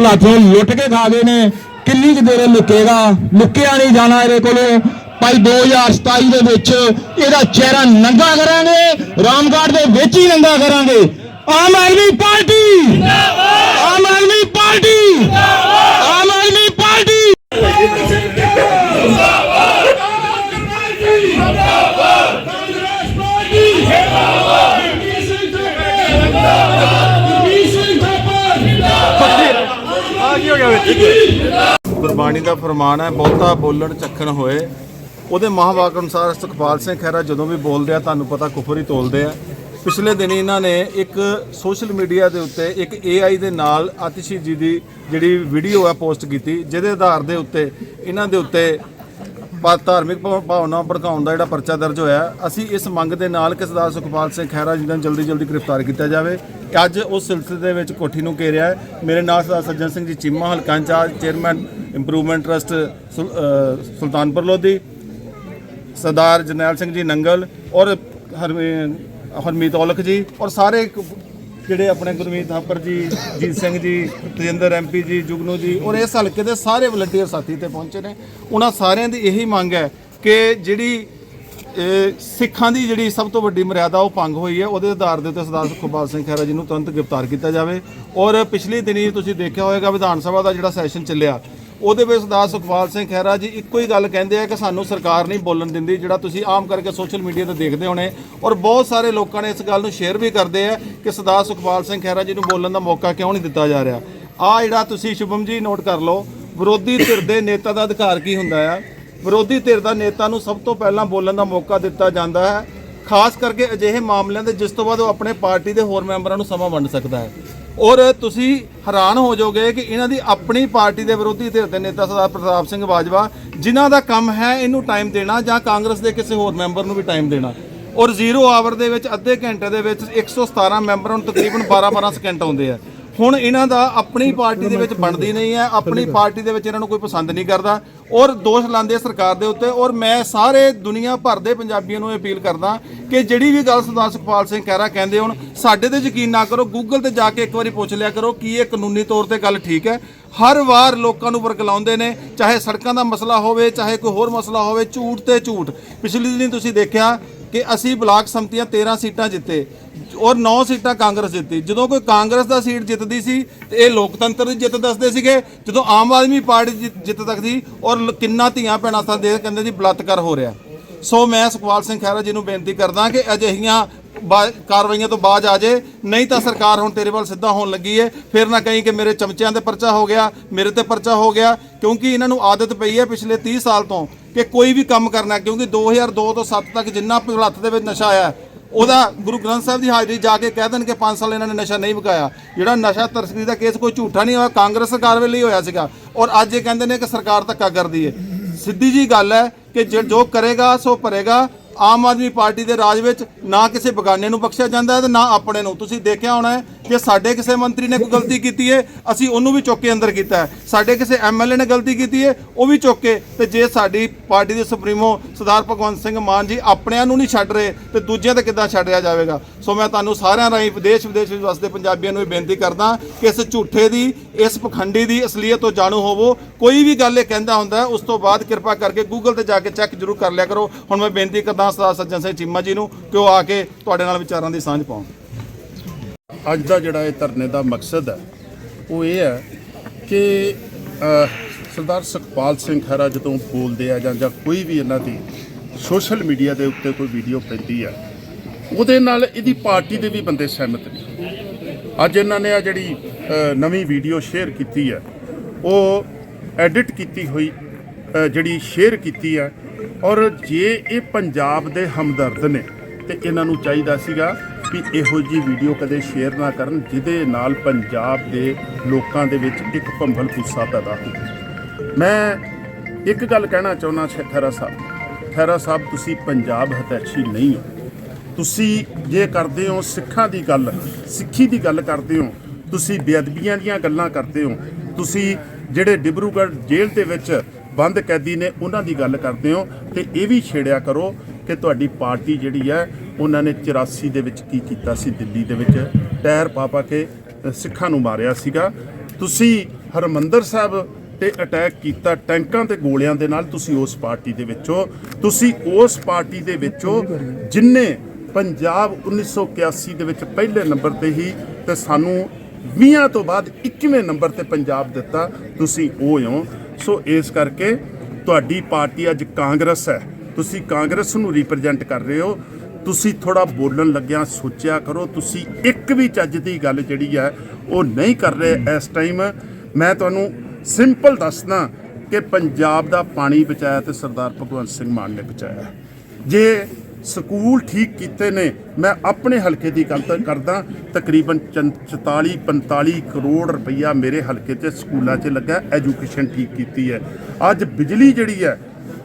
ਲਾਥੋਂ ਲੁੱਟ ਕੇ ਖਾ ਗਏ ਨੇ। ਕਿੰਨੀ ਕੁ ਦੇਰ ਲੁਕੇਗਾ? ਲੁਕਿਆ ਨਹੀਂ ਜਾਣਾ ਇਹਦੇ ਕੋਲੋਂ। ਭਾਈ 2027 ਦੇ ਵਿੱਚ ਇਹਦਾ ਚਿਹਰਾ ਨੰਗਾ ਕਰਾਂਗੇ, ਰਾਮਗੜ੍ਹ ਦੇ ਵਿੱਚ ਹੀ ਨੰਗਾ ਕਰਾਂਗੇ। ਆਮ ਆਦਮੀ ਪਾਰਟੀ! ਜਿੰਦਾਬਾਦ ਆਮ ਆਦਮੀ ਪਾਰਟੀ! ਜਿੰਦਾਬਾਦ ਆਮ ਆਦਮੀ ਪਾਰਟੀ! ਗੁਰਬਾਣੀ ਦਾ ਫਰਮਾਨ ਹੈ, ਬਹੁਤਾ ਬੋਲਣ ਚੱਖਣ ਹੋਏ। ਉਹਦੇ ਮਹਾਵਾਕ ਅਨੁਸਾਰ ਸੁਖਪਾਲ ਸਿੰਘ ਖਹਿਰਾ ਜਦੋਂ ਵੀ ਬੋਲਦੇ ਆ, ਤੁਹਾਨੂੰ ਪਤਾ ਕੁਫਰ ਹੀ ਤੋਲਦੇ ਆ। ਪਿਛਲੇ ਦਿਨੀ ਇਹਨਾਂ ਨੇ ਇੱਕ ਸੋਸ਼ਲ ਮੀਡੀਆ ਦੇ ਉੱਤੇ, ਇੱਕ AI ਦੇ ਨਾਲ ਆਤਿਸ਼ੀ ਜੀ ਦੀ ਜਿਹੜੀ ਵੀਡੀਓ ਹੈ ਪੋਸਟ ਕੀਤੀ, ਜਿਹਦੇ ਆਧਾਰ ਦੇ ਉੱਤੇ ਇਹਨਾਂ ਦੇ ਉੱਤੇ ਪਾ ਧਾਰਮਿਕ ਭਾਵ- ਭਾਵਨਾ ਭੜਕਾਉਣ ਦਾ ਜਿਹੜਾ ਪਰਚਾ ਦਰਜ ਹੋਇਆ, ਅਸੀਂ ਇਸ ਮੰਗ ਦੇ ਨਾਲ ਕਿ ਸਰਦਾਰ ਸੁਖਪਾਲ ਸਿੰਘ ਖਹਿਰਾ ਜੀ ਨੂੰ ਜਲਦੀ ਜਲਦੀ ਗ੍ਰਿਫਤਾਰ ਕੀਤਾ ਜਾਵੇ। ਅੱਜ ਉਸ ਸਿਲਸਿਲੇ ਦੇ ਵਿੱਚ ਕੋਠੀ ਨੂੰ ਘੇਰਿਆ ਹੈ। ਮੇਰੇ ਨਾਲ ਸਰਦਾਰ ਸੱਜਣ ਸਿੰਘ ਜੀ ਚੀਮਾ, ਹਲਕਾ ਇੰਚਾਰਜ, ਚੇਅਰਮੈਨ, ਇੰਪਰੂਵਮੈਂਟ ਟਰਸਟ ਸੁਲ- ਅਹ, ਸੁਲਤਾਨਪੁਰ ਲੋਧੀ, ਸਰਦਾਰ ਜਰਨੈਲ ਸਿੰਘ ਜੀ ਨੰਗਲ ਔਰ ਹਰਮੀ- ਹਰਮੀਤ ਔਲਖ ਜੀ ਔਰ ਸਾਰੇ ਕ- ਜਿਹੜੇ ਆਪਣੇ ਗੁਰਮੀਤ ਥਾਪਰ ਜੀ, ਜੀਤ ਸਿੰਘ ਜੀ ਤੇਜਿੰਦਰ ਐਮਪੀ ਜੀ, ਜੁਗਨੂ ਜੀ, ਔਰ ਇਸ ਹਲਕੇ ਦੇ ਸਾਰੇ ਵਲੰਟੀਅਰ ਸਾਥੀ ਤੇ ਪਹੁੰਚੇ ਨੇ। ਉਹਨਾਂ ਸਾਰਿਆਂ ਦੀ ਇਹੀ ਮੰਗ ਹੈ ਕਿ ਜਿਹੜੀ ਸਿੱਖਾਂ ਦੀ ਜਿਹੜੀ ਸਭ ਤੋਂ ਵੱਡੀ ਮਰਿਆਦਾ ਉਹ ਭੰਗ ਹੋਈ ਹੈ, ਉਹਦੇ ਆਧਾਰ ਦੇ ਉੱਤੇ ਸਰਦਾਰ ਸੁਖਪਾਲ ਸਿੰਘ ਖਹਿਰਾ ਜੀ ਨੂੰ ਤੁਰੰਤ ਗ੍ਰਿਫਤਾਰ ਕੀਤਾ ਜਾਵੇ। ਔਰ ਪਿਛਲੀ ਦਿਨੀ ਤੁਸੀਂ ਦੇਖਿਆ ਹੋਵੇਗਾ ਵਿਧਾਨ ਸਭਾ ਦਾ ਜਿਹੜਾ ਸੈਸ਼ਨ ਚੱਲਿਆ ਉਹਦੇ ਵਿੱਚ ਸਰਦਾਰ ਸੁਖਪਾਲ ਸਿੰਘ ਖਹਿਰਾ ਜੀ ਇੱਕੋ ਹੀ ਗੱਲ ਕਹਿੰਦੇ ਆ ਕਿ ਸਾਨੂੰ ਸਰਕਾਰ ਨਹੀਂ ਬੋਲਣ ਦਿੰਦੀ, ਜਿਹੜਾ ਤੁਸੀਂ ਆਮ ਕਰਕੇ ਸੋਸ਼ਲ ਮੀਡੀਆ ਤੇ ਦੇਖਦੇ ਹੋਣੇ ਔਰ ਬਹੁਤ ਸਾਰੇ ਲੋਕਾਂ ਨੇ ਇਸ ਗੱਲ ਨੂੰ ਸ਼ੇਅਰ ਵੀ ਕਰਦੇ ਆ ਕਿ ਸਰਦਾਰ ਸੁਖਪਾਲ ਸਿੰਘ ਖਹਿਰਾ ਜੀ ਨੂੰ ਬੋਲਣ ਦਾ ਮੌਕਾ ਕਿਉਂ ਨਹੀਂ ਦਿੱਤਾ ਜਾ ਰਿਹਾ। ਆ ਜਿਹੜਾ ਤੁਸੀਂ ਸ਼ੁਭਮ ਜੀ ਨੋਟ ਕਰ ਲਓ, ਵਿਰੋਧੀ ਧਿਰ ਦੇ ਨੇਤਾ ਦਾ ਅਧਿਕਾਰ ਕੀ ਹੁੰਦਾ ਆ? ਵਿਰੋਧੀ ਧਿਰ ਦਾ ਨੇਤਾ ਨੂੰ ਸਭ ਤੋਂ ਪਹਿਲਾਂ ਬੋਲਣ ਦਾ ਮੌਕਾ ਦਿੱਤਾ ਜਾਂਦਾ ਹੈ, ਖਾਸ ਕਰਕੇ ਅਜਿਹੇ ਮਾਮਲਿਆਂ ਦੇ ਜਿਸ ਤੋਂ ਬਾਅਦ ਉਹ ਆਪਣੇ ਪਾਰਟੀ ਦੇ ਹੋਰ ਮੈਂਬਰਾਂ ਨੂੰ ਸਮਾਂ ਵੰਡ ਸਕਦਾ ਹੈ। ਔਰ ਤੁਸੀਂ ਹੈਰਾਨ ਹੋ ਜਾਓਗੇ ਕਿ ਇਹਨਾਂ ਦੀ ਆਪਣੀ ਪਾਰਟੀ ਦੇ ਵਿਰੋਧੀ ਧਿਰ ਦੇ ਨੇਤਾ ਸਰਦਾਰ ਪ੍ਰਤਾਪ ਸਿੰਘ ਬਾਜਵਾ ਜਿਨ੍ਹਾਂ ਦਾ ਕੰਮ ਹੈ ਇਹਨੂੰ ਟਾਈਮ ਦੇਣਾ ਜਾਂ ਕਾਂਗਰਸ ਦੇ ਕਿਸੇ ਹੋਰ ਮੈਂਬਰ ਨੂੰ ਵੀ ਟਾਈਮ ਦੇਣਾ। ਔਰ ਜ਼ੀਰੋ ਆਵਰ ਦੇ ਵਿੱਚ ਅੱਧੇ ਘੰਟੇ ਦੇ ਵਿੱਚ 117 ਮੈਂਬਰਾਂ ਨੂੰ ਤਕਰੀਬਨ 12-12 ਸਕਿੰਟ ਆਉਂਦੇ ਆ। ਹੁਣ ਇਹਨਾਂ ਦਾ ਆਪਣੀ ਪਾਰਟੀ ਦੇ ਵਿੱਚ ਬਣਦੀ ਨਹੀਂ ਹੈ ਆਪਣੀ ਪਾਰਟੀ ਦੇ ਵਿੱਚ ਇਹਨਾਂ ਨੂੰ ਕੋਈ ਪਸੰਦ ਨਹੀਂ ਕਰਦਾ। ਔਰ ਦੋਸ਼ ਲਾਉਂਦੇ ਸਰਕਾਰ ਦੇ ਉੱਤੇ, ਔਰ ਮੈਂ ਸਾਰੇ ਦੁਨੀਆ ਭਰ ਦੇ ਪੰਜਾਬੀਆਂ ਨੂੰ ਇਹ ਅਪੀਲ ਕਰਦਾ ਕਿ ਜਿਹੜੀ ਵੀ ਗੱਲ ਸਰਦਾਰ ਸੁਖਪਾਲ ਸਿੰਘ ਖਹਿਰਾ ਕਹਿੰਦੇ ਹੁਣ, ਸਾਡੇ ਤੇ ਯਕੀਨ ਨਾ ਕਰੋ ਗੂਗਲ ਤੇ ਜਾ ਕੇ ਇੱਕ ਵਾਰੀ ਪੁੱਛ ਲਿਆ ਕਰੋ ਕੀ ਇਹ ਕਾਨੂੰਨੀ ਤੌਰ ਤੇ ਗੱਲ ਠੀਕ ਹੈ। ਹਰ ਵਾਰ ਲੋਕਾਂ ਨੂੰ ਵਰਗਲਾਉਂਦੇ ਨੇ, ਚਾਹੇ ਸੜਕਾਂ ਦਾ ਮਸਲਾ ਹੋਵੇ, ਚਾਹੇ ਕੋਈ ਹੋਰ ਮਸਲਾ ਹੋਵੇ, ਝੂਠ ਤੇ ਝੂਠ। ਪਿਛਲੀ ਦਿਨ ਤੁਸੀਂ ਦੇਖਿਆ ਕਿ ਅਸੀਂ ਬਲਾਕ ਸੰਮਤੀਆਂ 13 ਸੀਟਾਂ ਜਿੱਤੇ ਔਰ 9 ਸੀਟਾਂ ਕਾਂਗਰਸ ਜਿੱਤੀ। ਜਦੋਂ ਕੋਈ ਕਾਂਗਰਸ ਦਾ ਸੀਟ ਜਿੱਤਦੀ ਸੀ, ਤੇ ਇਹ ਲੋਕਤੰਤਰ ਦੀ ਜਿੱਤ ਦੱਸਦੇ ਸੀਗੇ, ਜਦੋਂ ਆਮ ਆਦਮੀ ਪਾਰਟੀ ਜਿੱਤ- ਜਿੱਤ ਤੱਕ ਸੀ ਔਰ ਕਿੰਨਾ ਧੀਆਂ ਭੈਣਾਂ ਸਾਂ ਦੇ ਕਹਿੰਦੇ ਜੀ ਬਲਾਤਕਾਰ ਹੋ ਰਿਹਾ। ਸੋ ਮੈਂ ਸੁਖਪਾਲ ਸਿੰਘ ਖਹਿਰਾ ਜੀ ਨੂੰ ਬੇਨਤੀ ਕਰਦਾ ਕਿ ਅਜਿਹੀਆਂ ਬਾ- ਕਾਰਵਾਈਆਂ ਤੋਂ ਬਾਅਦ ਆ ਜੇ। ਨਹੀਂ ਤਾਂ ਸਰਕਾਰ ਹੁਣ ਤੇਰੇ ਵੱਲ ਸਿੱਧਾ ਹੋਣ ਲੱਗੀ ਏ। ਫਿਰ ਨਾ ਕਹੀਂ ਕਿ ਮੇਰੇ ਚਮਚਿਆਂ ਤੇ ਪਰਚਾ ਹੋ ਗਿਆ, ਮੇਰੇ ਤੇ ਪਰਚਾ ਹੋ ਗਿਆ, ਕਿਉਂਕਿ ਇਹਨਾਂ ਨੂੰ ਆਦਤ ਪਈ ਹੈ ਪਿਛਲੇ 30 ਸਾਲ ਤੋਂ ਕਿ ਕੋਈ ਵੀ ਕੰਮ ਕਰਨਾ, ਕਿਉਂਕਿ 2002 ਤੋਂ 7 ਤੱਕ ਜਿੰਨਾ ਭਗਲੱਤ ਦੇ ਵਿੱਚ ਨਸ਼ਾ ਆਇਆ, ਉਹਦਾ ਗੁਰੂ ਗ੍ਰੰਥ ਸਾਹਿਬ ਦੀ ਹਾਜ਼ਰੀ ਜਾ ਕੇ ਕਹਿ ਦੇਣ ਕਿ 5 ਸਾਲ ਇਹਨਾਂ ਨੇ ਨਸ਼ਾ ਨਹੀਂ ਵਿਕਾਇਆ। ਜਿਹੜਾ ਨਸ਼ਾ ਤਸਕਰੀ ਦਾ ਕੇਸ ਕੋਈ ਝੂਠਾ ਨਹੀਂ ਹੋਇਆ, ਕਾਂਗਰਸ ਸਰਕਾਰ ਵੇਲੇ ਹੀ ਹੋਇਆ ਸੀਗਾ। ਔਰ ਅੱਜ ਇਹ ਕਹਿੰਦੇ ਨੇ ਕਿ ਸਰਕਾਰ ਧੱਕਾ ਕਰਦੀ ਹੈ। ਸਿੱਧੀ ਜੀ ਗੱਲ ਹੈ ਕਿ ਜ- ਜੋ ਕਰੇਗਾ, ਸੋ ਭਰੇਗਾ। ਆਮ ਆਦਮੀ ਪਾਰਟੀ ਦੇ ਰਾਜ ਵਿੱਚ ਨਾ ਕਿਸੇ ਬਗਾਨੇ ਨੂੰ ਬਖਸ਼ਿਆ ਜਾਂਦਾ ਹੈ ਤੇ ਨਾ ਆਪਣੇ ਨੂੰ। ਤੁਸੀਂ ਦੇਖਿਆ ਹੋਣਾ ਹੈ ਕਿ ਸਾਡੇ ਕਿਸੇ ਮੰਤਰੀ ਨੇ ਕੋਈ ਗਲਤੀ ਕੀਤੀ ਹੈ, ਅਸੀਂ ਉਹਨੂੰ ਵੀ ਚੁੱਕ ਕੇ ਅੰਦਰ ਕੀਤਾ ਹੈ। ਸਾਡੇ ਕਿਸੇ ਐਮਐਲਏ ਨੇ ਗਲਤੀ ਕੀਤੀ ਹੈ, ਉਹ ਵੀ ਚੁੱਕ ਕੇ ਤੇ ਜੇ ਸਾਡੀ ਪਾਰਟੀ ਦੇ ਸੁਪਰੀਮੋ ਸਰਦਾਰ ਭਗਵੰਤ ਸਿੰਘ ਮਾਨ ਜੀ ਆਪਣਿਆਂ ਨੂੰ ਨਹੀਂ ਛੱਡ ਰਹੇ ਤੇ ਦੂਜਿਆਂ ਤੇ ਕਿੱਦਾਂ ਛੱਡ ਰਿਹਾ ਜਾਵੇਗਾ? ਸੋ ਮੈਂ ਤੁਹਾਨੂੰ ਸਾਰਿਆਂ ਰਾਹੀਂ ਵਿਦੇਸ਼ ਵਿਦੇਸ਼ ਵਿੱਚ ਵਸਦੇ ਪੰਜਾਬੀਆਂ ਨੂੰ ਇਹ ਬੇਨਤੀ ਕਰਦਾ ਕਿ ਇਸ ਝੂਠੇ ਦੀ, ਇਸ ਪਖੰਡੀ ਦੀ ਅਸਲੀਅਤ ਤੋਂ ਜਾਣੂ ਹੋਵੋ। ਕੋਈ ਵੀ ਗੱਲ ਇਹ ਕਹਿੰਦਾ ਹੁੰਦਾ ਉਸ ਤੋਂ ਬਾਅਦ ਕਿਰਪਾ ਕਰਕੇ ਗੂਗਲ ਤੇ ਜਾ ਕੇ ਚੈੱਕ ਜ਼ਰੂਰ ਕਰ ਲਿਆ ਕਰੋ। ਹੁਣ ਮੈਂ ਬੇਨਤੀ ਕਰਦਾ ਸਰਦਾਰ ਸੱਜਣ ਸਿੰਘ ਚੀਮਾ ਜੀ ਨੂੰ, ਕਿ ਉਹ ਆ ਕੇ ਤੁਹਾਡੇ ਨਾਲ ਵਿਚਾਰਾਂ ਦੀ ਸਾਂਝ ਪਾਉਣ। ਅੱਜ ਦਾ ਜਿਹੜਾ ਇਹ ਧਰਨੇ ਦਾ ਮਕਸਦ ਹੈ, ਉਹ ਇਹ ਹੈ ਕਿ ਸਰਦਾਰ ਸੁਖਪਾਲ ਸਿੰਘ ਖਹਿਰਾ ਜਦੋਂ ਬੋਲਦੇ ਆ ਜਾਂ ਜਾਂ ਕੋਈ ਵੀ ਇਹਨਾਂ ਦੀ ਸੋਸ਼ਲ ਮੀਡੀਆ ਦੇ ਉੱਤੇ ਕੋਈ ਵੀਡੀਓ ਪੈਂਦੀ ਆ ਉਹਦੇ ਨਾਲ ਇਹਦੀ ਪਾਰਟੀ ਦੇ ਵੀ ਬੰਦੇ ਸਹਿਮਤ ਨੇ। ਅੱਜ ਇਹਨਾਂ ਨੇ ਆ ਜਿਹੜੀ ਨਵੀਂ ਵੀਡੀਓ ਸ਼ੇਅਰ ਕੀਤੀ ਹੈ, ਉਹ ਐਡਿਟ ਕੀਤੀ ਹੋਈ ਜਿਹੜੀ ਸ਼ੇਅਰ ਕੀਤੀ ਹੈ ਔਰ ਜੇ ਇਹ ਪੰਜਾਬ ਦੇ ਹਮਦਰਦ ਨੇ, ਤੇ ਇਹਨਾਂ ਨੂੰ ਚਾਹੀਦਾ ਸੀਗਾ ਕਿ ਇਹੋ ਜੀ ਵੀਡੀਓ ਕਦੇ ਸ਼ੇਅਰ ਨਾ ਕਰਨ, ਜਿਹਦੇ ਨਾਲ ਪੰਜਾਬ ਦੇ ਲੋਕਾਂ ਦੇ ਵਿੱਚ ਇੱਕ ਭੰਬਲ ਗੁੱਸਾ ਪੈਦਾ ਹੋਵੇ। ਮੈਂ ਇੱਕ ਗੱਲ ਕਹਿਣਾ ਚਾਹੁੰਦਾ ਖੈਰਾ ਸਾਹਿਬ ਖੈਰਾ ਸਾਹਿਬ, ਤੁਸੀਂ ਪੰਜਾਬ ਹਤੈਸ਼ੀ ਨਹੀਂ ਹੋ। ਤੁਸੀਂ ਜੇ ਕਰਦੇ ਹੋ ਸਿੱਖਾਂ ਦੀ ਗੱਲ, ਸਿੱਖੀ ਦੀ ਗੱਲ ਕਰਦੇ ਹੋ, ਤੁਸੀਂ ਬੇਅਦਬੀਆਂ ਦੀਆਂ ਗੱਲਾਂ ਕਰਦੇ ਹੋ, ਤੁਸੀਂ ਜਿਹੜੇ ਡਿਬਰੂਗੜ੍ਹ ਜੇਲ੍ਹ ਦੇ ਵਿੱਚ ਬੰਦ ਕੈਦੀ ਨੇ ਉਹਨਾਂ ਦੀ ਗੱਲ ਕਰਦੇ ਹੋ ਤੇ ਇਹ ਵੀ ਛੇੜਿਆ ਕਰੋ ਕਿ ਤੁਹਾਡੀ ਪਾਰਟੀ ਜਿਹੜੀ ਹੈ, ਉਹਨਾਂ ਨੇ 84 ਦੇ ਵਿੱਚ ਕੀ ਕੀਤਾ ਸੀ, ਦਿੱਲੀ ਦੇ ਵਿੱਚ ਟਾਇਰ ਪਾ ਪਾ ਕੇ ਸਿੱਖਾਂ ਨੂੰ ਮਾਰਿਆ ਸੀਗਾ। ਤੁਸੀਂ ਹਰਮੰਦਰ ਸਾਹਿਬ ਤੇ ਅਟੈਕ ਕੀਤਾ, ਟੈਂਕਾਂ ਤੇ ਗੋਲਿਆਂ ਦੇ ਨਾਲ ਤੁਸੀਂ ਉਸ ਪਾਰਟੀ ਦੇ ਵਿੱਚੋਂ, ਤੁਸੀਂ ਉਸ ਪਾਰਟੀ ਦੇ ਵਿੱਚੋਂ ਜਿਨਨੇ ਪੰਜਾਬ 1981 ਦੇ ਵਿੱਚ ਪਹਿਲੇ ਨੰਬਰ ਤੇ ਹੀ ਤੇ ਸਾਨੂੰ 20 ਤੋਂ ਬਾਅਦ 21ਵੇਂ ਨੰਬਰ ਤੇ ਪੰਜਾਬ ਦਿੱਤਾ, ਤੁਸੀਂ ਉਹ ਹੋ। ਸੋ ਇਸ ਕਰਕੇ ਤੁਹਾਡੀ ਪਾਰਟੀ ਅੱਜ ਕਾਂਗਰਸ ਹੈ। ਤੁਸੀਂ ਕਾਂਗਰਸ ਨੂੰ ਰਿਪਰੈਜ਼ੈਂਟ ਕਰ ਰਹੇ ਹੋ। ਤੁਸੀਂ ਥੋੜਾ ਬੋਲਣ ਲੱਗਿਆ ਸੋਚਿਆ ਕਰੋ। ਤੁਸੀਂ ਇੱਕ ਵੀ ਚੱਜ ਦੀ ਗੱਲ ਜਿਹੜੀ ਹੈ, ਉਹ ਨਹੀਂ ਕਰ ਰਹੇ ਇਸ ਟਾਈਮ ਮੈਂ ਤੁਹਾਨੂੰ ਸਿੰਪਲ ਦੱਸਦਾ ਕਿ ਪੰਜਾਬ ਦਾ ਪਾਣੀ ਬਚਾਇਆ ਤੇ ਸਰਦਾਰ ਭਗਵੰਤ ਸਿੰਘ ਮਾਨ ਨੇ ਬਚਾਇਆ। ਜੇ ਸਕੂਲ ਠੀਕ ਕੀਤੇ ਨੇ, ਮੈਂ ਆਪਣੇ ਹਲਕੇ ਦੀ ਗੱਲ ਤਾਂ ਕਰਦਾ, ਤਕਰੀਬਨ 44 45 ਕਰੋੜ ਰੁਪਈਆ ਮੇਰੇ ਹਲਕੇ 'ਚ ਸਕੂਲਾਂ 'ਚ ਲੱਗਾ, ਐਜੂਕੇਸ਼ਨ ਠੀਕ ਕੀਤੀ ਹੈ। ਅੱਜ ਬਿਜਲੀ ਜਿਹੜੀ ਹੈ,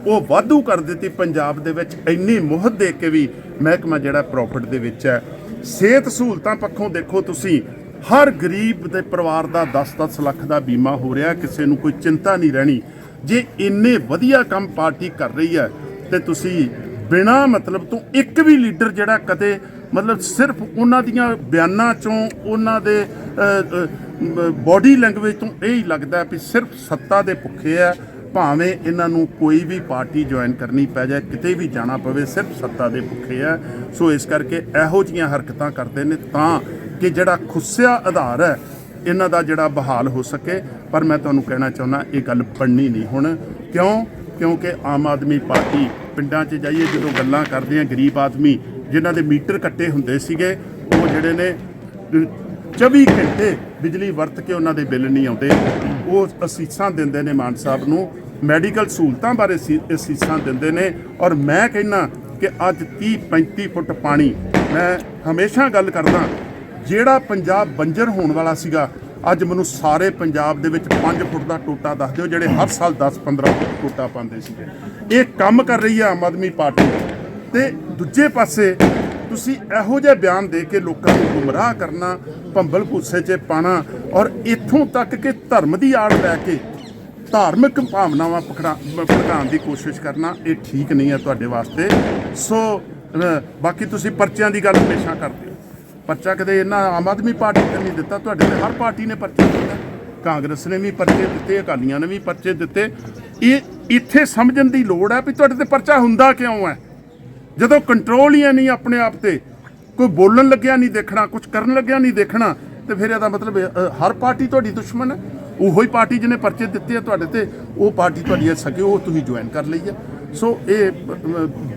ਉਹ ਵਾਧੂ ਕਰ ਦਿੱਤੀ ਪੰਜਾਬ ਦੇ ਵਿੱਚ, ਇੰਨੀ ਮੁਹੱਤ ਦੇ ਕੇ ਵੀ ਮਹਿਕਮਾ ਜਿਹੜਾ ਪ੍ਰੋਫਿਟ ਦੇ ਵਿੱਚ ਹੈ। ਸਿਹਤ ਸਹੂਲਤਾਂ ਪੱਖੋਂ ਦੇਖੋ ਤੁਸੀਂ, ਹਰ ਗਰੀਬ ਦੇ ਪਰਿਵਾਰ ਦਾ 10-10 ਲੱਖ ਦਾ ਬੀਮਾ ਹੋ ਰਿਹਾ, ਕਿਸੇ ਨੂੰ ਕੋਈ ਚਿੰਤਾ ਨਹੀਂ ਰਹਿਣੀ। ਜੇ ਇੰਨੇ ਵਧੀਆ ਕੰਮ ਪਾਰਟੀ ਕਰ ਰਹੀ ਹੈ, ਤੇ ਤੁਸੀਂ ਬਿਨਾ ਮਤਲਬ ਤੋਂ ਇੱਕ ਵੀ ਲੀਡਰ ਜਿਹੜਾ ਕਦੇ ਮਤਲਬ ਸਿਰਫ ਉਹਨਾਂ ਦੀਆਂ ਬਿਆਨਾਂ ਚੋਂ ਉਹਨਾਂ ਦੇ ਬਾਡੀ ਲੈਂਗੁਏਜ ਤੋਂ ਇਹ ਹੀ ਲੱਗਦਾ ਵੀ ਸਿਰਫ ਸੱਤਾ ਦੇ ਭੁੱਖੇ ਆ, ਭਾਵੇਂ ਇਹਨਾਂ ਨੂੰ ਕੋਈ ਵੀ ਪਾਰਟੀ ਜੁਆਇਨ ਕਰਨੀ ਪੈ ਜਾਏ, ਕਿਤੇ ਵੀ ਜਾਣਾ ਪਵੇ, ਸਿਰਫ ਸੱਤਾ ਦੇ ਭੁੱਖੇ ਆ। ਸੋ ਇਸ ਕਰਕੇ ਇਹੋ ਜੀਆਂ ਹਰਕਤਾਂ ਕਰਦੇ ਨੇ ਤਾਂ ਕਿ ਜਿਹੜਾ ਖੁੱਸਿਆ ਆਧਾਰ ਹੈ, ਇਹਨਾਂ ਦਾ ਜਿਹੜਾ ਬਹਾਲ ਹੋ ਸਕੇ। ਪਰ ਮੈਂ ਤੁਹਾਨੂੰ ਕਹਿਣਾ ਚਾਹੁੰਦਾ, ਇਹ ਗੱਲ ਬਣਨੀ ਨਹੀਂ ਹੁਣ। ਕਿਉਂ? ਕਿਉਂਕਿ ਆਮ ਆਦਮੀ ਪਾਰਟੀ ਪਿੰਡਾਂ 'ਚ ਜਾਈਏ ਜਦੋਂ ਗੱਲਾਂ ਕਰਦੇ ਆ ਗਰੀਬ ਆਦਮੀ ਜਿਨ੍ਹਾਂ ਦੇ ਮੀਟਰ ਕੱਟੇ ਹੁੰਦੇ ਸੀਗੇ ਉਹ ਜਿਹੜੇ ਨੇ ਅਹ, 24 ਘੰਟੇ ਬਿਜਲੀ ਵਰਤ ਕੇ ਉਹਨਾਂ ਦੇ ਬਿੱਲ ਨਹੀਂ ਆਉਂਦੇ। ਉਹ ਅਸੀਸਾਂ ਦਿੰਦੇ ਨੇ ਮਾਨ ਸਾਹਿਬ ਨੂੰ ਮੈਡੀਕਲ ਸਹੂਲਤਾਂ ਬਾਰੇ ਸੀ- ਅਸੀਸਾਂ ਦਿੰਦੇ ਨੇ। ਔਰ ਮੈਂ ਕਹਿੰਨਾ ਕਿ ਅੱਜ 30 35 ਫੁੱਟ ਪਾਣੀ ਮੈਂ ਹਮੇਸ਼ਾ ਗੱਲ ਕਰਦਾ ਜਿਹੜਾ ਪੰਜਾਬ ਬੰਜਰ ਹੋਣ ਵਾਲਾ ਸੀਗਾ ਅੱਜ ਮੈਨੂੰ ਸਾਰੇ ਪੰਜਾਬ ਦੇ ਵਿੱਚ 5 ਫੁੱਟ ਦਾ ਟੋਟਾ ਦੱਸ ਦਿਓ, ਜਿਹੜੇ ਹਰ ਸਾਲ 10 15 ਫੁੱਟ ਟੋਟਾ ਪਾਉਂਦੇ ਸੀਗੇ। ਇਹ ਕੰਮ ਕਰ ਰਹੀ ਹੈ ਆਮ ਆਦਮੀ ਪਾਰਟੀ। ਤੇ ਦੂਜੇ ਪਾਸੇ ਤੁਸੀਂ ਇਹੋ ਜਿਹੇ ਬਿਆਨ ਦੇ ਕੇ ਲੋਕਾਂ ਨੂੰ ਗੁੰਮਰਾਹ ਕਰਨਾ, ਭੰਬਲ ਭੂਸੇ 'ਚ ਪਾਣਾ ਔਰ ਇੱਥੋਂ ਤੱਕ ਕਿ ਧਰਮ ਦੀ ਆੜ ਲੈ ਕੇ ਧਾਰਮਿਕ ਭਾਵਨਾਵਾਂ ਪਕੜਾ- ਭੜਕਾਉਣ ਦੀ ਕੋਸ਼ਿਸ਼ ਕਰਨਾ, ਇਹ ਠੀਕ ਨਹੀਂ ਹੈ ਤੁਹਾਡੇ ਵਾਸਤੇ। ਸੋ ਬਾਕੀ ਤੁਸੀਂ ਪਰਚਿਆਂ ਦੀ ਗੱਲ ਹਮੇਸ਼ਾ ਕਰਦੇ ਹੋ। ਪਰਚਾ ਕਦੇ ਇਹਨਾਂ ਆਮ ਆਦਮੀ ਪਾਰਟੀ ਨੇ ਨਹੀਂ ਦਿੱਤਾ, ਤੁਹਾਡੇ ਤੇ ਹਰ ਪਾਰਟੀ ਨੇ ਪਰਚੇ ਦਿੱਤਾ। ਕਾਂਗਰਸ ਨੇ ਵੀ ਪਰਚੇ ਦਿੱਤੇ, ਅਕਾਲੀਆਂ ਨੇ ਵੀ ਪਰਚੇ ਦਿੱਤੇ। ਇਹ ਇੱਥੇ ਸਮਝਣ ਦੀ ਲੋੜ ਹੈ ਵੀ ਤੁਹਾਡੇ ਤੇ ਪਰਚਾ ਹੁੰਦਾ ਕਿਉਂ ਹੈ? ਜਦੋਂ ਕੰਟਰੋਲ ਹੀ ਹੈ ਨਹੀਂ ਆਪਣੇ ਆਪ ਤੇ, ਕੋਈ ਬੋਲਣ ਲੱਗਿਆ ਨਹੀਂ ਦੇਖਣਾ ਕੁਝ ਕਰਨ ਲੱਗਿਆ ਨਹੀਂ ਦੇਖਣਾ, ਤੇ ਫਿਰ ਇਹਦਾ ਮਤਲਬ ਹਰ ਪਾਰਟੀ ਤੁਹਾਡੀ ਦੁਸ਼ਮਣ ਹੈ। ਉਹੋ ਹੀ ਪਾਰਟੀ ਜਿਹਨੇ ਪਰਚੇ ਦਿੱਤੇ ਆ ਤੁਹਾਡੇ ਤੇ, ਉਹ ਪਾਰਟੀ ਤੁਹਾਡੀ ਹੈ ਸਕੇ ਉਹ ਤੁਸੀਂ ਜੁਆਇਨ ਕਰ ਲਈ ਹੈ। ਸੋ ਇਹ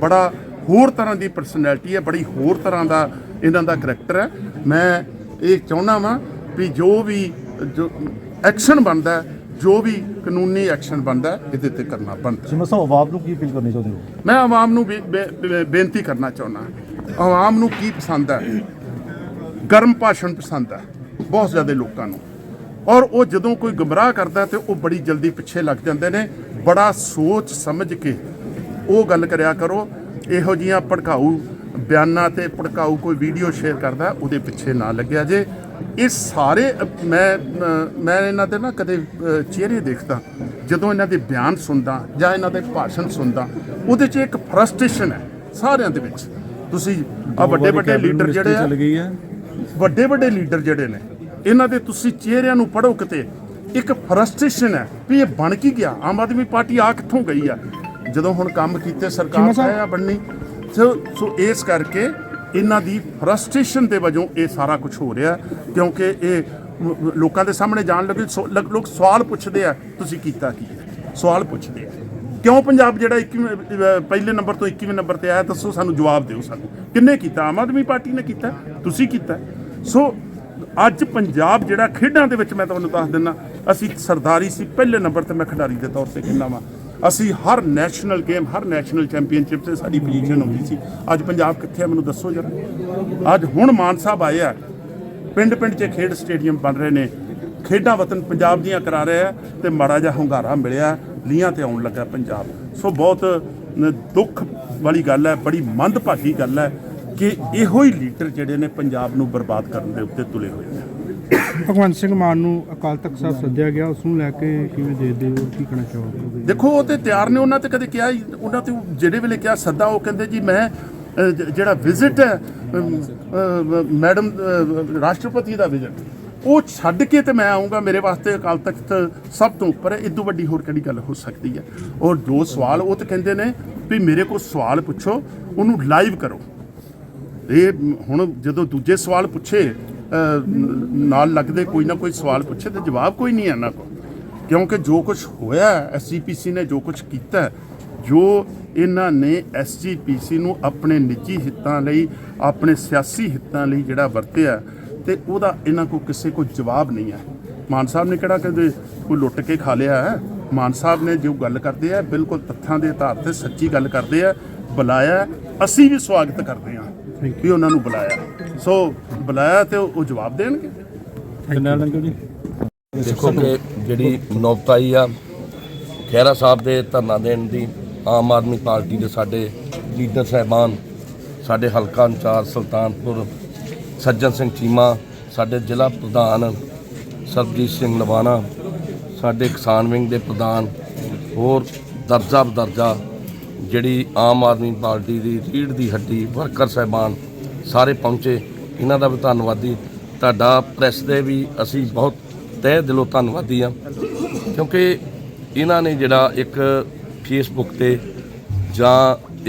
ਬੜਾ ਹੋਰ ਤਰ੍ਹਾਂ ਦੀ ਪਰਸਨੈਲਿਟੀ ਹੈ, ਬੜੀ ਹੋਰ ਤਰ੍ਹਾਂ ਦਾ ਇਹਨਾਂ ਦਾ ਕਰੈਕਟਰ ਹੈ। ਮੈਂ ਇਹ ਚਾਹੁੰਦਾ ਵਾਂ ਵੀ ਜੋ ਵੀ ਜੋ ਐਕਸ਼ਨ ਬਣਦਾ ਹੈ, ਜੋ ਵੀ ਕਾਨੂੰਨੀ ਐਕਸ਼ਨ ਬਣਦਾ ਹੈ, ਇਹਦੇ ਤੇ ਕਰਨਾ ਬਣਦਾ ਸਿਮਰ ਸਾਹਿਬ ਆਵਾਮ ਨੂੰ ਕੀ ਅਪੀਲ ਕਰਨੀ ਚਾਹੁੰਦੇ ਹੋ? ਮੈਂ ਆਵਾਮ ਨੂੰ ਬੇਨਤੀ ਕਰਨਾ ਚਾਹੁੰਦਾ ਆਵਾਮ ਨੂੰ ਕੀ ਪਸੰਦ ਹੈ? ਗਰਮ ਭਾਸ਼ਣ ਪਸੰਦ ਹੈ ਬਹੁਤ ਜ਼ਿਆਦਾ ਲੋਕਾਂ ਨੂੰ। ਔਰ ਉਹ ਜਦੋਂ ਕੋਈ ਗੁੰਮਰਾਹ ਕਰਦਾ ਤੇ ਉਹ ਬੜੀ ਜਲਦੀ ਪਿੱਛੇ ਲੱਗ ਜਾਂਦੇ ਨੇ। ਬੜਾ ਸੋਚ ਸਮਝ ਕੇ ਉਹ ਗੱਲ ਕਰਿਆ ਕਰੋ। ਇਹੋ ਜੀਆਂ ਭੜਕਾਊ ਬਿਆਨਾਂ ਤੇ ਭੜਕਾਊ ਕੋਈ ਵੀਡੀਓ ਸ਼ੇਅਰ ਕਰਦਾ ਉਹਦੇ ਪਿੱਛੇ ਨਾ ਲੱਗਿਆ ਜੇ। ਇਹ ਸਾਰੇ ਮੈਂ ਮੈਂ ਇਹਨਾਂ ਦੇ ਨਾ ਕਦੇ ਚਿਹਰੇ ਦੇਖਦਾ। ਜਦੋਂ ਇਹਨਾਂ ਦੇ ਬਿਆਨ ਸੁਣਦਾ ਜਾਂ ਇਹਨਾਂ ਦੇ ਭਾਸ਼ਣ ਸੁਣਦਾ ਉਹਦੇ 'ਚ ਇੱਕ ਫਰਸਟ੍ਰੇਸ਼ਨ ਹੈ ਸਾਰਿਆਂ ਦੇ ਵਿੱਚ। ਤੁਸੀਂ ਆ ਵੱਡੇ ਵੱਡੇ ਲੀਡਰ ਜਿਹੜੇ ਆ ਵੱਡੇ ਵੱਡੇ ਲੀਡਰ ਜਿਹੜੇ ਨੇ ਇਹਨਾਂ ਦੇ ਤੁਸੀਂ ਚਿਹਰਿਆਂ ਨੂੰ ਪੜੋ ਕਿਤੇ ਇੱਕ ਫਰਸਟ੍ਰੇਸ਼ਨ ਹੈ ਵੀ ਇਹ ਬਣ ਕੀ ਗਿਆ? ਆਮ ਆਦਮੀ ਪਾਰਟੀ ਆ ਕਿੱਥੋਂ ਗਈ ਆ? ਜਦੋਂ ਹੁਣ ਕੰਮ ਕੀਤੇ ਸਰਕਾਰ ਹੈ ਆ ਬਣਨੀ ਸੋ ਸੋ ਇਸ ਕਰਕੇ ਇਹਨਾਂ ਦੀ ਫਰਸਟ੍ਰੇਸ਼ਨ ਦੇ ਵਜੋਂ ਇਹ ਸਾਰਾ ਕੁਝ ਹੋ ਰਿਹਾ ਕਿਉਂਕਿ ਇਹ ਲੋਕਾਂ ਦੇ ਸਾਹਮਣੇ ਜਾਣ ਲੱਗੇ ਲੋਕ ਸਵਾਲ ਪੁੱਛਦੇ ਆ ਤੁਸੀਂ ਕੀਤਾ ਕੀ ਸਵਾਲ ਪੁੱਛਦੇ ਆ। ਕਿਉਂ ਪੰਜਾਬ ਜਿਹੜਾ 21ਵੇਂ ਅਹ ਪਹਿਲੇ ਨੰਬਰ ਤੋਂ 21ਵੇਂ ਨੰਬਰ ਤੇ ਆਇਆ ਦੱਸੋ ਸਾਨੂੰ ਜਵਾਬ ਦਿਓ ਸਾਨੂੰ। ਕਿੰਨੇ ਕੀਤਾ? ਆਮ ਆਦਮੀ ਪਾਰਟੀ ਨੇ ਕੀਤਾ ਤੁਸੀਂ ਕੀਤਾ। ਸੋ ਅੱਜ ਪੰਜਾਬ ਜਿਹੜਾ ਖੇਡਾਂ ਦੇ ਵਿੱਚ ਮੈਂ ਤੁਹਾਨੂੰ ਦੱਸ ਦਿੰਦਾ ਅਸੀਂ ਸਰਦਾਰੀ ਸੀ ਪਹਿਲੇ ਨੰਬਰ ਤੇ ਮੈਂ ਖਿਡਾਰੀ ਦੇ ਤੌਰ ਤੇ ਕਹਿੰਦਾ ਵਾਂ। ਅਸੀਂ ਹਰ ਨੈਸ਼ਨਲ ਗੇਮ, ਹਰ ਨੈਸ਼ਨਲ ਚੈਂਪੀਅਨਸ਼ਿਪ ਤੇ ਸਾਡੀ ਪੋਜੀਸ਼ਨ ਹੁੰਦੀ ਸੀ। ਅੱਜ ਪੰਜਾਬ ਕਿੱਥੇ ਆ, ਮੈਨੂੰ ਦੱਸੋ ਜਰਾ। ਅੱਜ ਹੁਣ ਮਾਨ ਸਾਹਿਬ ਆਏ ਆ ਪਿੰਡ ਪਿੰਡ 'ਚ ਖੇਡ ਸਟੇਡੀਅਮ ਬਣ ਰਹੇ ਨੇ। ਖੇਡਾਂ ਵਤਨ ਪੰਜਾਬ ਦੀਆਂ ਕਰਾ ਰਹੇ ਆ ਤੇ ਮਾੜਾ ਜਿਹਾ ਹੁੰਗਾਰਾ ਮਿਲਿਆ, ਲੀਹਾਂ ਤੇ ਆਉਣ ਲੱਗਾ ਪੰਜਾਬ। ਸੋ ਬਹੁਤ ਦੁੱਖ ਵਾਲੀ ਗੱਲ ਹੈ, ਬੜੀ ਮੰਦਭਾਗੀ ਗੱਲ ਹੈ ਕਿ ਇਹੋ ਹੀ ਲੀਡਰ ਜਿਹੜੇ ਨੇ ਪੰਜਾਬ ਨੂੰ ਬਰਬਾਦ ਕਰਨ ਦੇ ਉੱਤੇ ਤੁਲੇ ਹੋਏ ਨੇ। ਭਗਵੰਤ ਸਿੰਘ ਮਾਨ ਨੂੰ ਅਕਾਲ ਤਖਤ ਸਾਹਿਬ ਸੱਦਿਆ ਗਿਆ ਉਸ ਨੂੰ ਲੈ ਕੇ ਕਿਵੇਂ ਦੇਖਦੇ ਹੋ, ਕੀ ਕਹਿਣਾ ਚਾਹੋਗੇ? ਦੇਖੋ, ਉਹ ਤੇ ਤਿਆਰ ਨੇ, ਉਹਨਾਂ ਤੇ ਕਦੇ ਕਿਹਾ ਉਹਨਾਂ ਤੇ ਜਿਹੜੇ ਵੇਲੇ ਕਿਹਾ ਸੱਦਾ, ਉਹ ਕਹਿੰਦੇ ਜੀ, ਮੈਂ ਜਿਹੜਾ ਵਿਜ਼ਿਟ ਹੈ ਮੈਡਮ ਰਾਸ਼ਟਰਪਤੀ ਦਾ ਵਿਜ਼ਿਟ ਉਹ ਛੱਡ ਕੇ ਤੇ ਮੈਂ ਆਉਂਗਾ ਮੇਰੇ ਵਾਸਤੇ ਅਕਾਲ ਤਖਤ ਸਭ ਤੋਂ ਉੱਪਰ ਹੈ ਇਦੋਂ ਵੱਡੀ ਹੋਰ ਕਿਹੜੀ ਗੱਲ ਹੋ ਸਕਦੀ ਹੈ? ਔਰ ਜੋ ਸਵਾਲ, ਉਹ ਤਾਂ ਕਹਿੰਦੇ ਨੇ ਵੀ ਮੇਰੇ ਕੋਲ ਸਵਾਲ ਪੁੱਛੋ, ਉਹਨੂੰ ਲਾਈਵ ਕਰੋ। ਇਹ ਹੁਣ ਜਦੋਂ ਦੂਜੇ ਸਵਾਲ ਪੁੱਛੇ ਨਾਲ ਲੱਗਦੇ ਕੋਈ ਨਾ ਕੋਈ ਸਵਾਲ ਪੁੱਛੇ ਤੇ ਜਵਾਬ ਕੋਈ ਨਹੀਂ ਇਹਨਾਂ ਕੋਲ। ਕਿਉਂਕਿ ਜੋ ਕੁਝ ਹੋਇਆ ਐਸਜੀਪੀਸੀ ਨੇ ਜੋ ਕੁਝ ਕੀਤਾ ਜੋ ਇਹਨਾਂ ਨੇ ਐਸਜੀਪੀਸੀ ਨੂੰ ਆਪਣੇ ਨਿੱਜੀ ਹਿੱਤਾਂ ਲਈ ਆਪਣੇ ਸਿਆਸੀ ਹਿੱਤਾਂ ਲਈ ਜਿਹੜਾ ਵਰਤਿਆ ਤੇ ਉਹਦਾ ਇਹਨਾਂ ਕੋਲ ਕਿਸੇ ਕੋਲ ਜਵਾਬ ਨਹੀਂ ਹੈ। ਮਾਨ ਸਾਹਿਬ ਨੇ ਕਿਹੜਾ ਕਹਿੰਦੇ ਕੋਈ ਲੁੱਟ ਕੇ ਖਾ ਲਿਆ ਹੈ? ਮਾਨ ਸਾਹਿਬ ਨੇ ਜੋ ਗੱਲ ਕਰਦੇ ਆ ਬਿਲਕੁਲ ਤੱਥਾਂ ਦੇ ਆਧਾਰ ਤੇ ਸੱਚੀ ਗੱਲ ਕਰਦੇ ਆ ਬੁਲਾਇਆ ਅਸੀਂ ਵੀ ਸਵਾਗਤ ਕਰਦੇ ਹਾਂ ਵੀ ਉਹਨਾਂ ਨੂੰ ਬੁਲਾਇਆ ਸੋ ਬੁਲਾਇਆ ਤੇ ਉਹ ਜਵਾਬ ਦੇਣਗੇ। ਜਰਨੈਲ ਅੰਕਲ ਜੀ। ਦੇਖੋ ਕਿ ਜਿਹੜੀ ਨੌਬਤ ਆਈ ਆ ਖਹਿਰਾ ਸਾਹਿਬ ਦੇ ਧਰਨਾ ਦੇਣ ਦੀ ਆਮ ਆਦਮੀ ਪਾਰਟੀ ਦੇ ਸਾਡੇ ਲੀਡਰ ਸਾਹਿਬਾਨ ਸਾਡੇ ਹਲਕਾ ਇੰਚਾਰਜ ਸੁਲਤਾਨਪੁਰ ਸੱਜਣ ਸਿੰਘ ਚੀਮਾ ਸਾਡੇ ਜ਼ਿਲ੍ਹਾ ਪ੍ਰਧਾਨ ਸਰਬਜੀਤ ਸਿੰਘ ਨਵਾਣਾ ਸਾਡੇ ਕਿਸਾਨ ਵਿੰਗ ਦੇ ਪ੍ਰਧਾਨ ਹੋਰ ਦਰਜਾ ਬਦਰਜਾ ਜਿਹੜੀ ਆਮ ਆਦਮੀ ਪਾਰਟੀ ਦੀ ਰੀੜ ਦੀ ਹੱਡੀ ਵਰਕਰ ਸਾਹਿਬਾਨ ਸਾਰੇ ਪਹੁੰਚੇ। ਇਹਨਾਂ ਦਾ ਵੀ ਧੰਨਵਾਦੀ। ਤੁਹਾਡਾ ਪ੍ਰੈਸ ਦੇ ਵੀ ਅਸੀਂ ਬਹੁਤ ਤਹਿ ਦਿਲੋਂ ਧੰਨਵਾਦੀ ਆ ਕਿਉਂਕਿ ਇਹਨਾਂ ਨੇ ਜਿਹੜਾ ਇੱਕ ਫੇਸਬੁੱਕ ਤੇ ਜਾਂ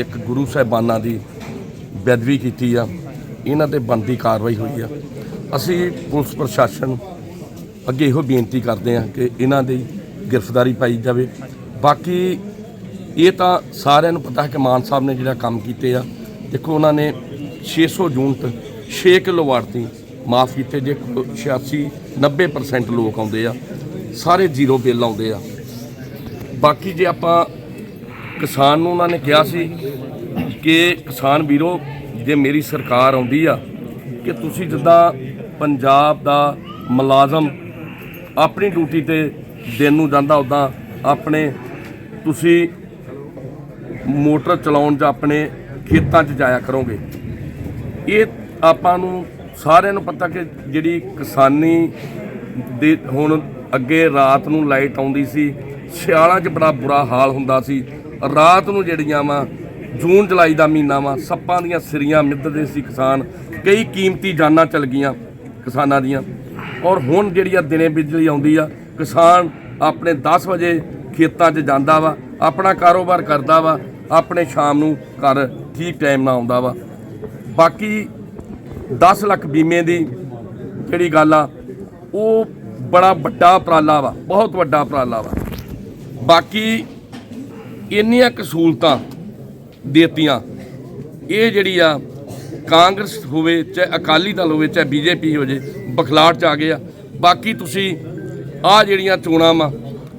ਇੱਕ ਗੁਰੂ ਸਾਹਿਬਾਨਾਂ ਦੀ ਬੇਅਦਬੀ ਕੀਤੀ ਆ, ਇਹਨਾਂ ਤੇ ਬਣਦੀ ਕਾਰਵਾਈ ਹੋਈ ਆ। ਅਸੀਂ ਪੁਲਿਸ ਪ੍ਰਸ਼ਾਸਨ ਅੱਗੇ ਇਹੋ ਬੇਨਤੀ ਕਰਦੇ ਆ ਕਿ ਇਹਨਾਂ ਦੀ ਗ੍ਰਿਫਤਾਰੀ ਪਾਈ ਜਾਵੇ। ਬਾਕੀ ਇਹ ਤਾਂ ਸਾਰਿਆਂ ਨੂੰ ਪਤਾ ਹੈ ਕਿ ਮਾਨ ਸਾਹਿਬ ਨੇ ਜਿਹੜਾ ਕੰਮ ਕੀਤੇ ਆ। ਦੇਖੋ, ਉਹਨਾਂ ਨੇ 600 ਯੂਨਿਟ 6 ਕਿਲੋਵਾਟ ਦੀ ਮਾਫ ਕੀਤੇ ਜੇ 86 90% ਲੋਕ ਆਉਂਦੇ ਆ, ਸਾਰੇ ਜ਼ੀਰੋ ਬਿੱਲ ਆਉਂਦੇ ਆ। ਬਾਕੀ ਜੇ ਆਪਾਂ ਕਿਸਾਨ ਨੂੰ ਉਹਨਾਂ ਨੇ ਕਿਹਾ ਸੀ ਕਿ ਕਿਸਾਨ ਵੀਰੋ, ਜੇ ਮੇਰੀ ਸਰਕਾਰ ਆਉਂਦੀ ਆ ਕਿ ਤੁਸੀਂ ਜਿੱਦਾਂ ਪੰਜਾਬ ਦਾ ਮੁਲਾਜ਼ਮ ਆਪਣੀ ਡਿਊਟੀ ਤੇ ਦਿਨ ਨੂੰ ਜਾਂਦਾ ਉਦਾਂ ਆਪਣੇ ਤੁਸੀਂ ਮੋਟਰ ਚਲਾਉਣ ਜਾਂ ਆਪਣੇ ਖੇਤਾਂ 'ਚ ਜਾਇਆ ਕਰੋਗੇ ਇਹ ਆਪਾਂ ਨੂੰ ਸਾਰਿਆਂ ਨੂੰ ਪਤਾ ਕਿ ਜਿਹੜੀ ਕਿਸਾਨੀ ਦੇ ਹੁਣ ਅੱਗੇ ਰਾਤ ਨੂੰ ਲਾਈਟ ਆਉਂਦੀ ਸੀ, ਸਿਆਲਾਂ 'ਚ ਬੜਾ ਬੁਰਾ ਹਾਲ ਹੁੰਦਾ ਸੀ। ਰਾਤ ਨੂੰ ਜਿਹੜੀਆਂ ਵਾ, ਜੂਨ, ਜੁਲਾਈ ਦਾ ਮਹੀਨਾ ਵਾ, ਸੱਪਾਂ ਦੀਆਂ ਸਿਰੀਆਂ ਮਿੱਧਦੇ ਸੀ ਕਿਸਾਨ। ਕਈ ਕੀਮਤੀ ਜਾਨਾਂ ਚਲ ਗਈਆਂ ਕਿਸਾਨਾਂ ਦੀਆਂ। ਔਰ ਹੁਣ ਜਿਹੜੀ ਆ ਦਿਨੇ ਬਿਜਲੀ ਆਉਂਦੀ ਆ, ਕਿਸਾਨ ਆਪਣੇ 10 ਵਜੇ ਖੇਤਾਂ 'ਚ ਜਾਂਦਾ ਵਾ, ਆਪਣਾ ਕਾਰੋਬਾਰ ਕਰਦਾ ਵਾ, ਆਪਣੇ ਸ਼ਾਮ ਨੂੰ ਘਰ ਠੀਕ ਟਾਈਮ ਨਾਲ ਆਉਂਦਾ ਵਾ। ਬਾਕੀ 10 ਲੱਖ ਬੀਮੇ ਦੀ ਜਿਹੜੀ ਗੱਲ ਆ, ਉਹ ਬੜਾ ਵੱਡਾ ਉਪਰਾਲਾ ਵਾ, ਬਹੁਤ ਵੱਡਾ ਉਪਰਾਲਾ ਵਾ। ਬਾਕੀ ਇੰਨੀਆਂ ਕੁ ਸਹੂਲਤਾਂ ਦੇਤੀਆਂ, ਇਹ ਜਿਹੜੀ ਆ, ਕਾਂਗਰਸ ਹੋਵੇ, ਚਾਹੇ ਅਕਾਲੀ ਦਲ ਹੋਵੇ, ਚਾਹੇ ਬੀਜੇਪੀ ਹੋ ਜੇ ਬਖਲਾਟ ਚ ਆ ਗਏ ਆ। ਬਾਕੀ ਤੁਸੀਂ ਆ ਜਿਹੜੀਆਂ ਚੋਣਾਂ ਵਾ,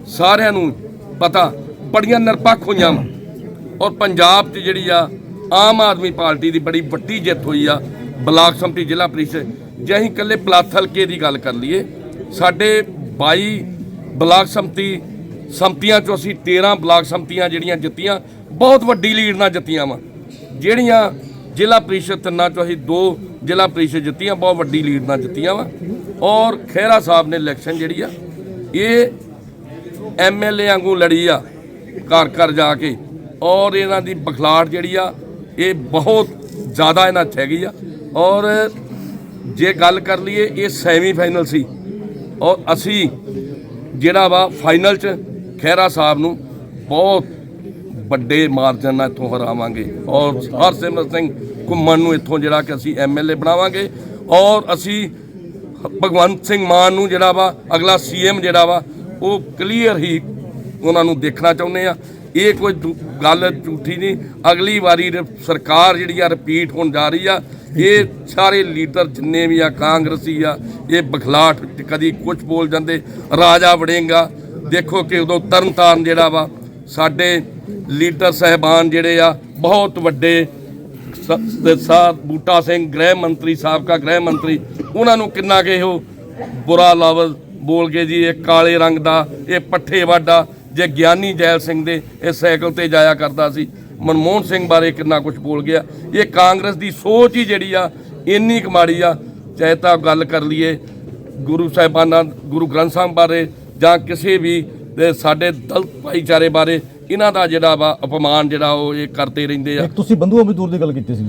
ਸਾਰਿਆਂ ਨੂੰ ਪਤਾ, ਬੜੀਆਂ ਨਿਰਪੱਖ ਹੋਈਆਂ ਵਾ। ਔਰ ਪੰਜਾਬ 'ਚ ਜਿਹੜੀ ਆ ਆਮ ਆਦਮੀ ਪਾਰਟੀ ਦੀ ਬੜੀ ਵੱਡੀ ਜਿੱਤ ਹੋਈ ਆ, ਬਲਾਕ ਸੰਮਤੀ ਜ਼ਿਲ੍ਹਾ ਪ੍ਰੀਸ਼ਦ। ਜੇ ਅਸੀਂ ਇਕੱਲੇ ਪਲਾਥ ਹਲਕੇ ਦੀ ਗੱਲ ਕਰ ਲਈਏ, ਸਾਡੇ 22 ਬਲਾਕ ਸੰਮਤੀ ਸੰਮਤੀਆਂ 'ਚੋਂ ਅਸੀਂ 13 ਬਲਾਕ ਸੰਮਤੀਆਂ ਜਿਹੜੀਆਂ ਜਿੱਤੀਆਂ, ਬਹੁਤ ਵੱਡੀ ਲੀਡ ਨਾਲ ਜਿੱਤੀਆਂ ਵਾ। ਜਿਹੜੀਆਂ ਜ਼ਿਲ੍ਹਾ ਪ੍ਰੀਸ਼ਦ ਤਿੰਨਾਂ 'ਚੋਂ ਅਸੀਂ ਦੋ ਜ਼ਿਲ੍ਹਾ ਪ੍ਰੀਸ਼ਦ ਜਿੱਤੀਆਂ, ਬਹੁਤ ਵੱਡੀ ਲੀਡ ਨਾਲ ਜਿੱਤੀਆਂ ਵਾ। ਔਰ ਖਹਿਰਾ ਸਾਹਿਬ ਨੇ ਇਲੈਕਸ਼ਨ ਜਿਹੜੀ ਆ, ਇਹ ਐਮਐਲਏ ਵਾਂਗੂ ਲੜੀ ਆ, ਘਰ ਘਰ ਜਾ ਕੇ। ਔਰ ਇਹਨਾਂ ਦੀ ਬਖਲਾੜ ਜਿਹੜੀ ਆ ਇਹ ਬਹੁਤ ਜ਼ਿਆਦਾ ਇਹਨਾਂ 'ਚ ਹੈਗੀ ਆ। ਔਰ ਜੇ ਗੱਲ ਕਰ ਲਈਏ, ਇਹ ਸੈਮੀ ਫਾਈਨਲ ਸੀ। ਔਰ ਅਸੀਂ ਜਿਹੜਾ ਵਾ ਫਾਈਨਲ 'ਚ ਖਹਿਰਾ ਸਾਹਿਬ ਨੂੰ ਬਹੁਤ ਵੱਡੇ ਮਾਰਜਨ ਨਾਲ ਇੱਥੋਂ ਹਰਾਵਾਂਗੇ। ਔਰ ਹਰਸਿਮਰਤ ਸਿੰਘ ਘੁੰਮਣ ਨੂੰ ਇੱਥੋਂ ਜਿਹੜਾ ਕਿ ਅਸੀਂ ਐਮਐਲਏ ਬਣਾਵਾਂਗੇ। ਔਰ ਅਸੀਂ ਭਗਵੰਤ ਸਿੰਘ ਮਾਨ ਨੂੰ ਜਿਹੜਾ ਵਾ ਅਗਲਾ ਸੀਐਮ ਜਿਹੜਾ ਵਾ, ਉਹ ਕਲੀਅਰ ਹੀ ਉਹਨਾਂ ਨੂੰ ਦੇਖਣਾ ਚਾਹੁੰਦੇ ਆ। ਇਹ ਕੋਈ ਗੱਲ ਝੂਠੀ ਨਹੀਂ। ਅਗਲੀ ਵਾਰੀ ਸਰਕਾਰ ਜਿਹੜੀ ਆ ਰਿਪੀਟ ਹੋਣ ਜਾ ਰਹੀ ਆ, ਇਹ ਸਾਰੇ ਲੀਡਰ ਜਿੰਨੇ ਵੀ ਆ, ਕਾਂਗਰਸੀ ਆ, ਇਹ ਬਖਲਾਟ ਕਦੀ ਕੁਝ ਬੋਲ ਜਾਂਦੇ। ਰਾਜਾ ਵੜੇਗਾ, ਦੇਖੋ ਕਿ ਉਦੋਂ ਤਰਨਤਾਰਨ ਜਿਹੜਾ ਵਾ, ਸਾਡੇ ਲੀਡਰ ਸਹਿਬਾਨ ਜਿਹੜੇ ਆ, ਬਹੁਤ ਵੱਡੇ ਸਾਹਿਬ ਬੂਟਾ ਸਿੰਘ, ਗ੍ਰਹਿ ਮੰਤਰੀ, ਸਾਬਕਾ ਗ੍ਰਹਿ ਮੰਤਰੀ, ਉਹਨਾਂ ਨੂੰ ਕਿੰਨਾ ਕਿ ਉਹ ਬੁਰਾ ਲਫ਼ਜ਼ ਬੋਲ ਕੇ ਜੀ, ਇਹ ਕਾਲੇ ਰੰਗ ਦਾ, ਇਹ ਪੱਠੇ ਵਾਡਾ ਜੇ ਗਿਆਨੀ ਜੈਲ ਸਿੰਘ ਦੇ ਇਹ ਸਾਈਕਲ ਤੇ ਜਾਇਆ ਕਰਦਾ ਸੀ, ਮਨਮੋਹਨ ਸਿੰਘ ਬਾਰੇ ਕਿੰਨਾ ਕੁਝ ਬੋਲ ਗਿਆ। ਇਹ ਕਾਂਗਰਸ ਦੀ ਸੋਚ ਹੀ ਜਿਹੜੀ ਆ, ਇੰਨੀ ਕੁ ਮਾੜੀ ਆ, ਚਾਹੇ ਤਾਂ ਗੱਲ ਕਰ ਲਈਏ ਗੁਰੂ ਸਾਹਿਬਾਨਾਂ, ਗੁਰੂ ਗ੍ਰੰਥ ਸਾਹਿਬ ਬਾਰੇ ਜਾਂ ਕਿਸੇ ਵੀ ਸਾਡੇ ਦਲਤ ਭਾਈਚਾਰੇ ਬਾਰੇ, ਇਹਨਾਂ ਦਾ ਜਿਹੜਾ ਵਾ ਅਪਮਾਨ ਜਿਹੜਾ ਉਹ ਇਹ ਕਰਦੇ ਰਹਿੰਦੇ ਆ। ਇੱਕ ਤੁਸੀਂ ਬੰਧੂ ਅਮਰਦੂਰ ਦੀ ਗੱਲ ਕੀਤੀ ਸੀ।